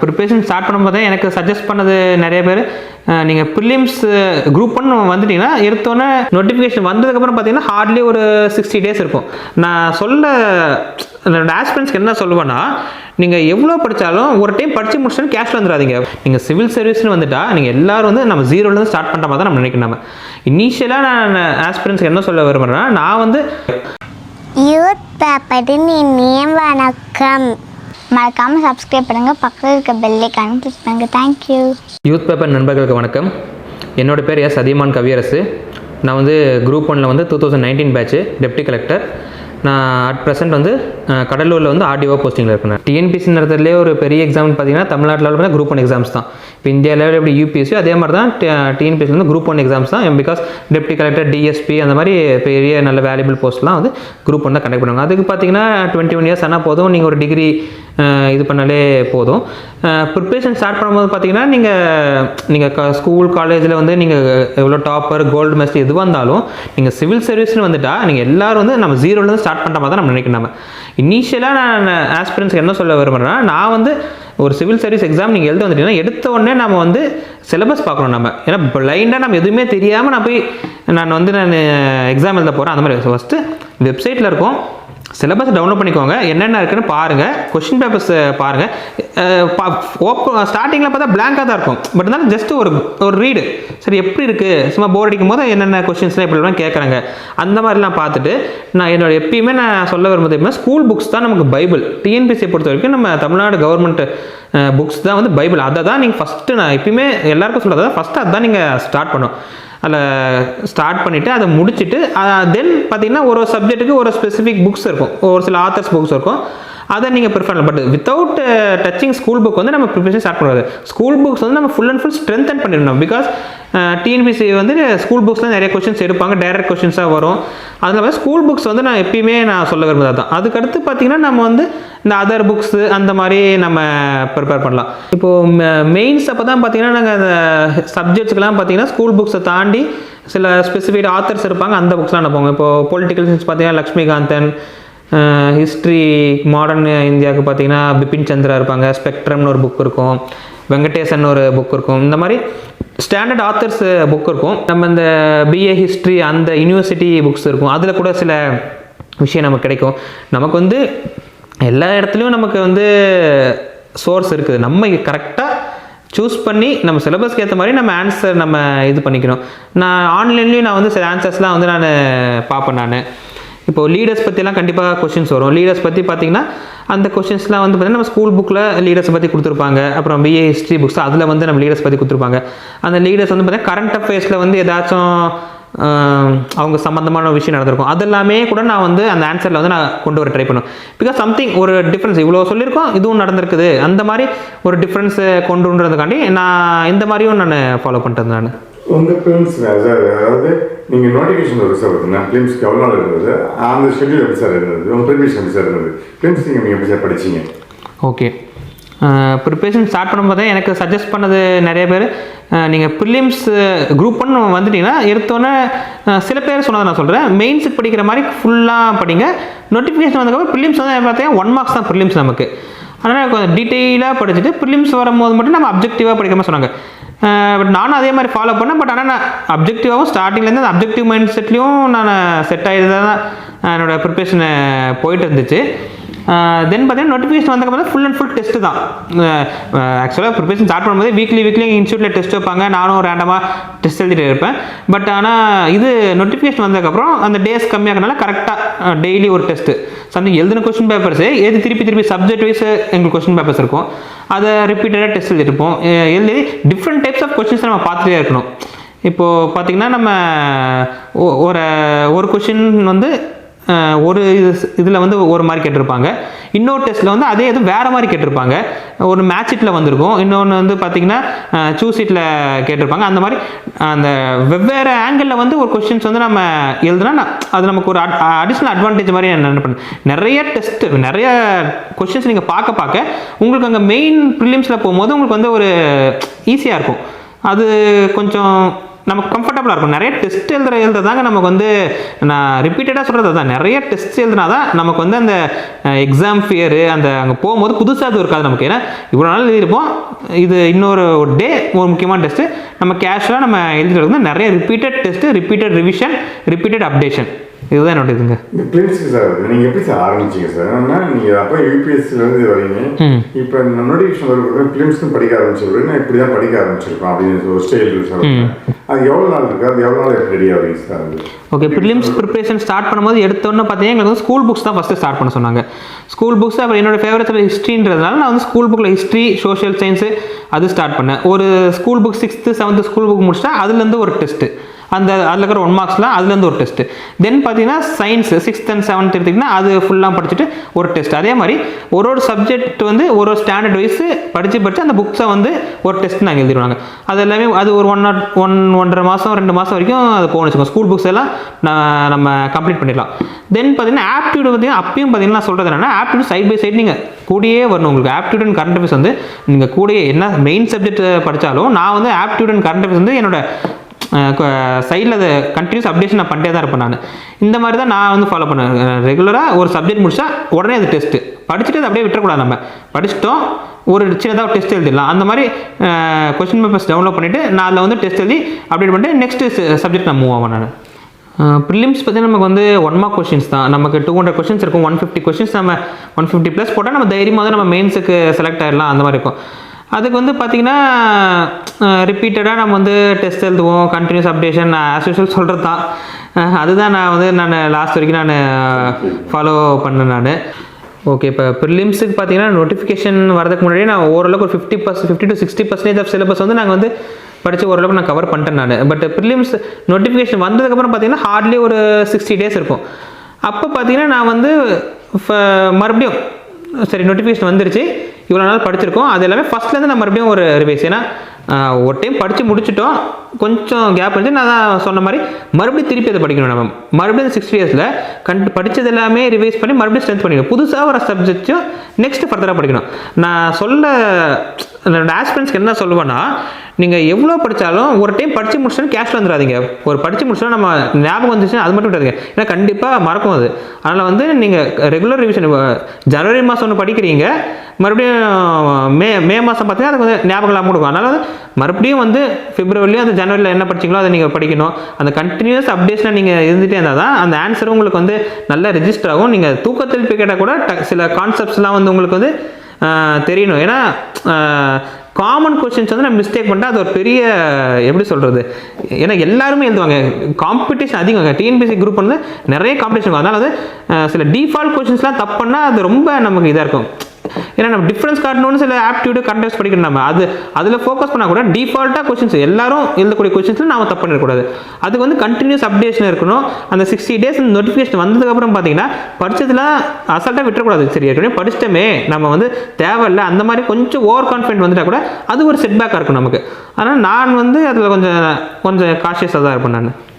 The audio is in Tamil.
ப்ரிப்பரேஷன் ஸ்டார்ட் பண்ணும்போதே எனக்கு சஜஸ்ட் பண்ணது நிறைய பேர் நீங்கள் ப்ரிலிம்ஸ் குரூப் ஒன் வந்துட்டீங்கன்னா எடுத்தோன்னே நோட்டிஃபிகேஷன் வந்ததுக்கப்புறம் பார்த்தீங்கன்னா ஹார்ட்லி ஒரு சிக்ஸ்டி டேஸ் இருக்கும். நான் சொல்ல என்னோட ஆஸ்பிரன்ஸ்க்கு என்ன சொல்லுவேன்னா நீங்கள் எவ்வளோ படித்தாலும் ஒரு டைம் படித்து முடிச்சுன்னு கேஷ் வந்துடாதீங்க. நீங்கள் சிவில் சர்வீஸ்னு வந்துட்டால் நீங்கள் எல்லாரும் வந்து நம்ம ஜீரோலேருந்து ஸ்டார்ட் பண்ணுற மாதிரி தான் நம்ம நினைக்கணும் நம்ம. இனிஷியலாக நான் ஆஸ்பிரன்ஸ்க்கு என்ன சொல்ல விரும்புகிறேன்னா நான் வந்து யூத் பேப்பரின் இனிய வணக்கம். மறக்காமல் சப்ஸ்கிரைப் பண்ணுங்கள் பக்கத்தில் இருக்க பெல்லைக்கான கிளிக் பண்ணுங்கள் தேங்க்யூ யூத் பேப்பர் நண்பர்களுக்கு வணக்கம். என்னோட பேர் எஸ் அதியமான் கவியரசு. நான் வந்து குரூப் ஒனில் வந்து two thousand nineteen batch deputy collector நான் அட் ப்ரெசென்ட் வந்து கடலூரில் வந்து ஆர்டிஓ போஸ்டிங்கில் இருக்கேன் டிஎன்பிசி நடத்துலேயே ஒரு பெரிய எக்ஸாம் பார்த்தீங்கன்னா தமிழ்நாட்டில் பார்த்தீங்கன்னா குரூப் ஒன் எக்ஸாம்ஸ் தான். இப்போ இந்தியா லெவலில் எப்படி யூபிஎஸ்சி அதே மாதிரி தான் டிஎன்பிஎஸ்சி வந்து குரூப் ஒன் எக்ஸாம்ஸ் தான். பிகாஸ் டெப்டி கலெக்டர் டிஎஸ்பி அந்த மாதிரி பெரிய நல்ல வேல்யூபிள் போஸ்ட்லாம் வந்து குரூப் ஒன் தான் கண்டக்ட் பண்ணுவாங்க. அதுக்கு பார்த்தீங்கன்னா டுவெண்ட்டி ஒன் இயர்ஸ் ஆனால் போதும். நீங்கள் ஒரு டிகிரி இது பண்ணாலே போதும். ப்ரிப்ரேஷன் ஸ்டார்ட் பண்ணும்போது பார்த்தீங்கன்னா நீங்கள் நீங்கள் ஸ்கூல் காலேஜில் வந்து நீங்கள் எவ்வளோ டாப்பர் கோல்டு மெஸ்ட் எதுவாக இருந்தாலும் நீங்கள் சிவில் சர்வீஸ்னு வந்துட்டா நீங்கள் எல்லோரும் வந்து நம்ம ஜீரோலேருந்து ஸ்டார்ட் பண்ணுற மாதிரி தான் நம்ம நினைக்கணும் நம்ம. இனிஷியலாக நான் ஆஸ்பிரன்ஸ்க்கு என்ன சொல்ல விரும்புகிறேன்னா நான் வந்து ஒரு சிவில் சர்வீஸ் எக்ஸாம் நீங்கள் எழுத வந்துட்டீங்கன்னா எடுத்த உடனே நம்ம வந்து சிலபஸ் பார்க்கணும் நம்ம ஏன்னா பிளைண்டாக நம்ம எதுவுமே தெரியாமல் நான் போய் நான் வந்து நான் எக்ஸாம் எழுத போகிறேன் அந்த மாதிரி. ஃபஸ்ட்டு வெப்சைட்டில் இருக்கும். சிலபஸ் டவுன்லோட் பண்ணிக்கோங்க. என்னென்ன இருக்குன்னு பாருங்கள் கொஷின் பேப்பர்ஸ் பாருங்கள் ஓப்பன் ஸ்டார்டிங்கில் பார்த்தா பிளாங்காக தான் இருக்கும். பட் இருந்தாலும் ஜஸ்ட் ஒரு ஒரு ரீடு சரி எப்படி இருக்குது சும்மா போர் அடிக்கும் போது என்னென்ன கொஷின்ஸ்லாம் இப்படிலாம் கேட்குறாங்க அந்த மாதிரிலாம் பார்த்துட்டு நான் என்னோட எப்பயுமே நான் சொல்ல வரும்போது எப்படின்னா ஸ்கூல் புக்ஸ் தான் நமக்கு பைபிள். டிஎன்பிசியை பொறுத்த வரைக்கும் நம்ம தமிழ்நாடு கவர்மெண்ட் புக்ஸ் தான் வந்து பைபிள். அதை தான் நீங்கள் ஃபஸ்ட்டு நான் எப்பயுமே எல்லாருக்கும் சொல்கிறத ஃபஸ்ட்டு அதுதான் நீங்கள் ஸ்டார்ட் பண்ணும் அதில் ஸ்டார்ட் பண்ணிவிட்டு அதை முடிச்சுட்டு தென் பார்த்தீங்கன்னா ஒரு ஒரு சப்ஜெக்ட்டுக்கு ஒரு ஸ்பெசிஃபிக் புக்ஸ் இருக்கும். ஒரு சில ஆத்தர்ஸ் புக்ஸ் இருக்கும். அதை நீங்கள் ப்ரிஃபர் பண்ணலாம். But without touching school book வந்து நம்ம ப்ரிப்பரேஷன் ஸ்டார்ட் பண்ணுறது ஸ்கூல் புக்ஸ் வந்து நம்ம ஃபுல் அண்ட் ஃபுல் ஸ்ட்ரென்தன் பண்ணிடணும். பிகாஸ் டிஎன்பிசி uh, வந்து ஸ்கூல் புக்ஸில் நிறைய கொஷின்ஸ் எடுப்பாங்க. டைரக்ட் கொஷின்ஸாக வரும். அதனால ஸ்கூல் புக்ஸ் வந்து நான் எப்பயுமே நான் சொல்ல விரும்புறது தான் அதுக்கடுத்து பார்த்தீங்கன்னா நம்ம வந்து இந்த அதர் புக்ஸு அந்த மாதிரி நம்ம ப்ரிப்பேர் பண்ணலாம். இப்போது மெயின்ஸ் அப்போ தான் பார்த்தீங்கன்னா நாங்கள் அந்த சப்ஜெக்ட்ஸ்க்கெலாம் பார்த்தீங்கன்னா ஸ்கூல் புக்ஸை தாண்டி சில ஸ்பெசிஃபிக் ஆத்தர்ஸ் இருப்பாங்க. அந்த புக்ஸ்லாம் அனுப்புவாங்க இப்போ பொலிட்டிக்கல் சயின்ஸ் பார்த்தீங்கன்னா லக்ஷ்மிகாந்தன் ஹிஸ்ட்ரி மாடர்ன் இந்தியாவுக்கு பார்த்தீங்கன்னா பிபின் சந்திரா இருப்பாங்க ஸ்பெக்ட்ரம்னு ஒரு புக் இருக்கும் வெங்கடேசன் ஒரு புக் இருக்கும். இந்த மாதிரி ஸ்டாண்டர்ட் ஆத்தர்ஸ் புக் இருக்கும். நம்ம இந்த பிஏ ஹிஸ்ட்ரி அந்த யூனிவர்சிட்டி புக்ஸ் இருக்கும். அதில் கூட சில விஷயம் நமக்கு கிடைக்கும். நமக்கு வந்து எல்லா இடத்துலையும் நமக்கு வந்து சோர்ஸ் இருக்குது. நம்ம கரெக்டாக சூஸ் பண்ணி நம்ம சிலபஸ்க்கு ஏற்ற மாதிரி நம்ம ஆன்சர் நம்ம இது பண்ணிக்கணும். நான் ஆன்லைன்லேயும் நான் வந்து சில ஆன்சர்ஸ்லாம் வந்து நான் பார்ப்பேன் நான். இப்போ லீடர்ஸ் பற்றிலாம் கண்டிப்பாக கொஷின்ஸ் வரும். லீடர்ஸ் பற்றி பார்த்தீங்கன்னா அந்த கொஷின்ஸ்லாம் வந்து பார்த்தீங்கன்னா நம்ம ஸ்கூல் புக்கில் லீடர்ஸை பற்றி கொடுத்துருப்பாங்க. அப்புறம் பிஏ ஹிஸ்ட்ரி புக்ஸ் அதில் வந்து நம்ம லீடர்ஸ் பற்றி கொடுத்துருப்பாங்க. அந்த லீடர்ஸ் வந்து பார்த்தீங்கன்னா கரண்ட் அஃபேர்ஸில் வந்து ஏதாச்சும் அவங்க சம்மந்தமான விஷயம் நடந்திருக்கும். அதெல்லாமே கூட நான் வந்து அந்த ஆன்சரில் வந்து நான் கொண்டு வர ட்ரை பண்ணுவேன். பிகாஸ் சம்திங் ஒரு டிஃப்ரென்ஸ் இவ்வளோ சொல்லியிருக்கோம் இதுவும் நடந்திருக்குது. அந்த மாதிரி ஒரு டிஃப்ரென்ஸை கொண்டுன்றதுக்காண்டி நான் இந்த மாதிரியும் நான் ஃபாலோ பண்ணிட்டேன் நான். உங்கள் ஃபிலிம்ஸ் சார் அதாவது நீங்கள் நோட்டிஃபிகேஷன் ஒரு சார் வருதுன்னா ஃபிலிம்ஸ்க்கு எவ்வளோ நாள் இருந்தது? அந்த ஷெட்யூல் எப்படி சார் இருந்தது? உங்கள் ப்ரிப்பரேஷன் எப்படி சார் இருந்தது? ஃபிலிம்ஸ் நீங்கள் நீங்கள் எப்படி சார் படிச்சிங்க? ஓகே ப்ரிப்பரேஷன் ஸ்டார்ட் பண்ணும்போது எனக்கு சஜஸ்ட் பண்ணது நிறைய பேர். நீங்கள் ப்ரிலிம்ஸ் குரூப் ஒன் வந்துட்டீங்கன்னா எடுத்தோன்னே சில பேர் சொன்னதை நான் சொல்கிறேன் மெயின்ஸுக்கு படிக்கிற மாதிரி ஃபுல்லாக படிங்க. நோட்டிஃபிகேஷன் வந்ததுக்கப்புறம் ப்ரிலிம்ஸ் வந்து பார்த்தீங்கன்னா ஒன் மார்க்ஸ் தான் ப்ரிலிம்ஸ் நமக்கு. அதனால் கொஞ்சம் டீட்டெயிலாக படிச்சுட்டு ப்ரிலிம்ஸ் வரும்போது மட்டும் நம்ம அப்ஜெக்டிவாக படிக்கிற மாதிரி சொன்னாங்க. பட் நானும் அதே மாதிரி ஃபாலோ பண்ணேன். பட் ஆனால் நான் அப்ஜெக்டிவாகவும் ஸ்டார்டிங்லேருந்து அந்த அப்ஜெக்டிவ் மைண்ட் செட்லேயும் நான் செட் ஆகிடுதான் என்னோடய ப்ரிப்ரேஷனை போயிட்டு இருந்துச்சு. தென் பார்த்தீங்கன்னா நோட்டிஃபிகேஷன் வந்தக்கப்புறம் ஃபுல் அண்ட் ஃபுல் டெஸ்ட்டு தான். ஆக்சுவலாக ப்ரிப்பரேஷன் ஸ்டார்ட் பண்ணும்போது வீக்லி வீக்லி இன்ஸ்டியூட்டில் டெஸ்ட் வைப்பாங்க. நானும் ரேண்டமாக டெஸ்ட் எழுதிட்டு இருப்பேன். பட் ஆனால் இது நோட்டிஃபிகேஷன் வந்ததுக்கப்புறம் அந்த டேஸ் கம்மியாகனால கரெக்டாக டெய்லி ஒரு டெஸ்ட்டு சம்திங் எழுதின கொஸ்டின் பேப்பர்ஸு எது திருப்பி திருப்பி சப்ஜெக்ட் வைஸ் எங்களுக்கு கொஸ்டின் பேப்பர்ஸ் இருக்கும். அதை ரிப்பீட்டடாக டெஸ்ட் எழுதிருப்போம் எழுதி டிஃப்ரெண்ட் டைப்ஸ் ஆஃப் கொஸ்டின்ஸ் நம்ம பார்த்துட்டே இருக்கணும். இப்போது பார்த்தீங்கன்னா நம்ம ஒரு ஒரு கொஷின் வந்து ஒரு இது இதில் வந்து ஒரு மாதிரி கேட்டிருப்பாங்க. இன்னொரு டெஸ்ட்டில் வந்து அதே இது வேறு மாதிரி கேட்டிருப்பாங்க. ஒரு மேட்ச் இட்டில் வந்திருக்கும். இன்னொன்று வந்து பார்த்தீங்கன்னா சூஸ் இட்டில் கேட்டிருப்பாங்க. அந்த மாதிரி அந்த வெவ்வேறு ஆங்கிளில் வந்து ஒரு கொஷின்ஸ் வந்து நம்ம எழுதுனா அது நமக்கு ஒரு அடிஷ்னல் அட்வான்டேஜ் மாதிரி நான் என்ன பண்ணேன் நிறைய டெஸ்ட் நிறைய கொஷின்ஸ் நீங்கள் பார்க்க பார்க்க உங்களுக்கு அங்கே மெயின் ப்ரிலிம்ஸில் போகும்போது உங்களுக்கு வந்து ஒரு ஈஸியாக இருக்கும். அது கொஞ்சம் நமக்கு கம்ஃபர்டபுளாக இருக்கும். நிறைய டெஸ்ட் எழுதுற எழுதுறதாங்க நமக்கு வந்து நான் ரிப்பீட்டடாக சொல்கிறது தான் நிறைய டெஸ்ட் எழுதுனா தான் நமக்கு வந்து அந்த எக்ஸாம் ஃபியரு அந்த அங்கே போகும்போது புதுசாக அது இருக்காது நமக்கு. ஏன்னா இவ்வளோ நாள் எழுதியிருப்போம். இது இன்னொரு டே ஒரு முக்கியமான டெஸ்ட்டு நம்ம கேஷுவலாக நம்ம எழுதிட்டு வந்து நிறைய repeated test repeated revision repeated updation இதுதான் என்னோட இதுங்க. பிலிம்ஸ்க்கு சார் நீங்கள் எப்படி சார் ஆரம்பிச்சீங்க சார் ஏன்னா நீங்கள் அப்போ யூபிஎஸ்சிலேருந்து வரீங்க இப்போ நோட்டிஃபிகேஷன் வரும்போது பிலிம்ஸ்க்கு படிக்க ஆரம்பிச்சிருக்கேன் நான் இப்படி தான் படிக்க ஆரம்பிச்சிருப்பேன் அப்படின்னு ஒரு ஸ்டைல் சார் அது எவ்வளோ நாள் இருக்குது அது எவ்வளோ நாள் ரெடி ஆகுறீங்க sir okay prelims preparation start பண்ணும்போது எடுத்தோன்னே பார்த்தீங்கன்னா எங்களுக்கு வந்து ஸ்கூல் புக்ஸ் தான் ஃபஸ்ட்டு ஸ்டார்ட் பண்ண சொன்னாங்க. ஸ்கூல் புக்ஸ் அப்புறம் என்னோட ஃபேவரட் ஹிஸ்ட்ரின்றதுனால நான் வந்து ஸ்கூல் புக்கில் ஹிஸ்ட்ரி சோஷியல் சயின்ஸு அது ஸ்டார்ட் பண்ணேன். ஒரு school book sixth seventh school book முடிச்சிட்டா அதுலேருந்து ஒரு டெஸ்ட்டு அந்த அதில் இருக்கிற ஒன் மார்க்ஸ்லாம் அதுலேருந்து ஒரு டெஸ்ட்டு தென் பார்த்தீங்கன்னா சயின்ஸ் சிக்ஸ்த் அண்ட் செவன்த் எடுத்திங்கன்னா அது ஃபுல்லாக படிச்சுட்டு ஒரு டெஸ்ட் அதே மாதிரி ஒரு ஒரு சப்ஜெக்ட் வந்து ஒரு ஒரு ஸ்டாண்டர்ட் வைஸ் படித்து படித்து அந்த புக்ஸை வந்து ஒரு டெஸ்ட் நாங்கள் எழுதிடுவாங்க அது எல்லாமே அது ஒரு ஒன் நாட் ஒன் ஒன்றரை மாதம் ரெண்டு மாதம் வரைக்கும் அது போகணும் வச்சுக்கோங்க. ஸ்கூல் புக்ஸ் எல்லாம் நான் நம்ம கம்ப்ளீட் பண்ணிடலாம். தென் பார்த்தீங்கன்னா ஆப்டியூட் பார்த்தீங்கன்னா அப்பயும் பார்த்தீங்கன்னா சொல்கிறது என்னென்னா ஆப்டியூட் சைட் பை சைட் நீங்கள் கூடயே வரணும். உங்களுக்கு ஆப்டியூட் அண்ட் கரண்ட் அஃபேர்ஸ் வந்து நீங்கள் கூடயே என்ன மெயின் சப்ஜெக்ட் படித்தாலும் நான் வந்து ஆப்டியூட் அண்ட் கரண்ட் அஃபேர்ஸ் வந்து என்னோட சைடில் அதை கண்டினியூஸ் அப்டேஷன் நான் பண்ணிட்டே தான் இருப்பேன் நான். இந்த மாதிரி தான் நான் வந்து ஃபாலோ பண்ணேன் ரெகுலராக ஒரு சப்ஜெக்ட் முடிச்சா உடனே அது டெஸ்ட்டு படிச்சுட்டு அதை அப்படியே விட்டுறக்கூடாது நம்ம. படிச்சிட்டோம் ஒரு சின்னதாக டெஸ்ட் எழுதிடலாம். அந்த மாதிரி கொஸ்டின் பேப்பர்ஸ் டவுன்லோட் பண்ணிவிட்டு நான் அதில் வந்து டெஸ்ட் எழுதி அப்டேட் பண்ணிட்டு நெக்ஸ்ட்டு சப்ஜெக்ட் நான் மூவ் ஆவேன் நான். ப்ரிலிம்ஸ் பற்றி நமக்கு வந்து ஒன் மார்க் கொஷின்ஸ் தான். நமக்கு டூ ஹண்ட்ரட் கொஷின்ஸ் இருக்கும். ஒன் ஃபிஃப்டி கொஷின்ஸ் நம்ம ஒன் ஃபிஃப்டி ப்ளஸ் போட்டால் நம்ம தைரியமாக வந்து நம்ம மெயின்ஸுக்கு செலக்ட் ஆகிடலாம் அந்த மாதிரி இருக்கும். அதுக்கு வந்து பார்த்திங்கன்னா ரிப்பீட்டடாக நம்ம வந்து டெஸ்ட் எழுதுவோம் கண்டினியூஸ் அப்டேஷன் ஆஸ் யூஷுவல் சொல்கிறது தான் அதுதான் நான் வந்து நான் லாஸ்ட் வரைக்கும் நான் ஃபாலோ பண்ணேன் நான். ஓகே இப்போ ப்ரிலிம்ஸுக்கு பார்த்தீங்கன்னா நோட்டிஃபிகேஷன் வரதுக்கு முன்னாடி நான் ஓரளவுக்கு ஒரு fifty percent fifty to sixty percentage of syllabus வந்து நாங்கள் வந்து படித்து ஓரளவுக்கு நான் கவர் பண்ணிட்டேன் நான். பட் ப்ரிலிம்ஸ் நோட்டிஃபிகேஷன் வந்ததுக்கப்புறம் பார்த்தீங்கன்னா ஹார்ட்லி ஒரு சிக்ஸ்டி டேஸ் இருக்கும். அப்போ பார்த்தீங்கன்னா நான் வந்து ஃப- மறுபடியும் சரி நோட்டிஃபிகேஷன் வந்துருச்சு. இவ்வளோ நாள் படிச்சிருக்கோம். அது எல்லாமே ஃபஸ்ட்லேருந்து நான் மறுபடியும் ஒரு ரிவைஸ் ஏன்னா ஒரு டைம் படித்து முடிச்சிட்டோம். கொஞ்சம் கேப் இருந்துச்சு. நான் தான் சொன்ன மாதிரி மறுபடியும் திருப்பி அதை படிக்கணும் நம்ம. மறுபடியும் சிக்ஸ் இயர்ஸில் கண்டு படித்தது எல்லாமே ரிவைஸ் பண்ணி மறுபடியும் ஸ்ட்ரென்த் பண்ணிக்கணும். புதுசாக ஒரு சப்ஜெக்ட்டும் நெக்ஸ்ட் ஃபர்தராக படிக்கணும். நான் சொல்ல என்னோட ஆஸ்பிரன்ஸ்க்கு என்ன சொல்லுவேன்னா நீங்கள் எவ்வளோ படித்தாலும் ஒரு டைம் படித்து முடிச்சோன்னு கேஷில் வந்துடாதீங்க. ஒரு படித்து முடிச்சோன்னா நம்ம ஞாபகம் வந்துச்சுன்னா அது மட்டும் விடாதீங்க ஏன்னா கண்டிப்பாக மறக்கும் அது. அதனால் வந்து நீங்கள் ரெகுலர் ரிவிஷன் ஜனவரி மாதம் ஒன்று படிக்கிறீங்க மறுபடியும் மே மே மாதம் பார்த்தீங்கன்னா அது வந்து ஞாபகம் இல்லாமல் கொடுக்கும் அதனால் மறுபடியும் வந்து பிப்ரவரிலையும் அந்த ஜனவரியில் என்ன படிச்சீங்களோ அதை நீங்கள் படிக்கணும். அந்த கண்டினியூஸ் அப்டேஷனாக நீங்கள் இருந்துகிட்டே இருந்தால் தான் அந்த ஆன்சர் உங்களுக்கு வந்து நல்லா ரெஜிஸ்டர் ஆகும். நீங்கள் தூக்கத்தில் போய் கேட்டால் கூட ட- சில கான்செப்ட்ஸ்லாம் வந்து உங்களுக்கு வந்து தெரியணும். ஏன்னா காமன் கொஷின்ஸ் வந்து நம்ம மிஸ்டேக் பண்ணிட்டு அது ஒரு பெரிய எப்படி சொல்கிறது ஏன்னா எல்லாருமே எழுதுவாங்க. காம்படிஷன் அதிகம் டிஎன்பிசி குரூப் வந்து நிறைய காம்படிஷன் அதனால் வந்து சில டிஃபால்ட் கொஷின்ஸ்லாம் தப்பு பண்ணால் அது ரொம்ப நமக்கு இதாக இருக்கும். ஏன்னா நம்ம டிஃப்ரென்ஸ் காட்டணும்னு சில ஆப்டியூடு கண்டெஸ்ட் படிக்கணும் நம்ம. அது அதில் ஃபோக்கஸ் பண்ணால் கூட டிஃபால்ட்டாக கொஸ்டின்ஸ் எல்லாரும் எழுதக்கூடிய கொஸ்டின்ஸில் நாம் தப்பு பண்ணிடக்கூடாது. அதுக்கு வந்து கண்டினியூஸ் அப்டேஷன் இருக்கணும். அந்த சிக்ஸ்டி டேஸ் நோட்டிஃபிகேஷன் வந்ததுக்கப்புறம் பார்த்தீங்கன்னா படித்ததில் அசால்ட்டாக விட்டுறக்கூடாது. சரி ஏற்கனவே படிச்சிட்டமே. நம்ம வந்து தேவையில்லை. அந்த மாதிரி கொஞ்சம் ஓவர் கான்ஃபிடென்ட் வந்துட்டால் கூட அது ஒரு செட்பேக்காக இருக்கும் நமக்கு. ஆனால் நான் வந்து அதில் கொஞ்சம் கொஞ்சம் காஷியஸாக தான் இருப்பேன் நான்.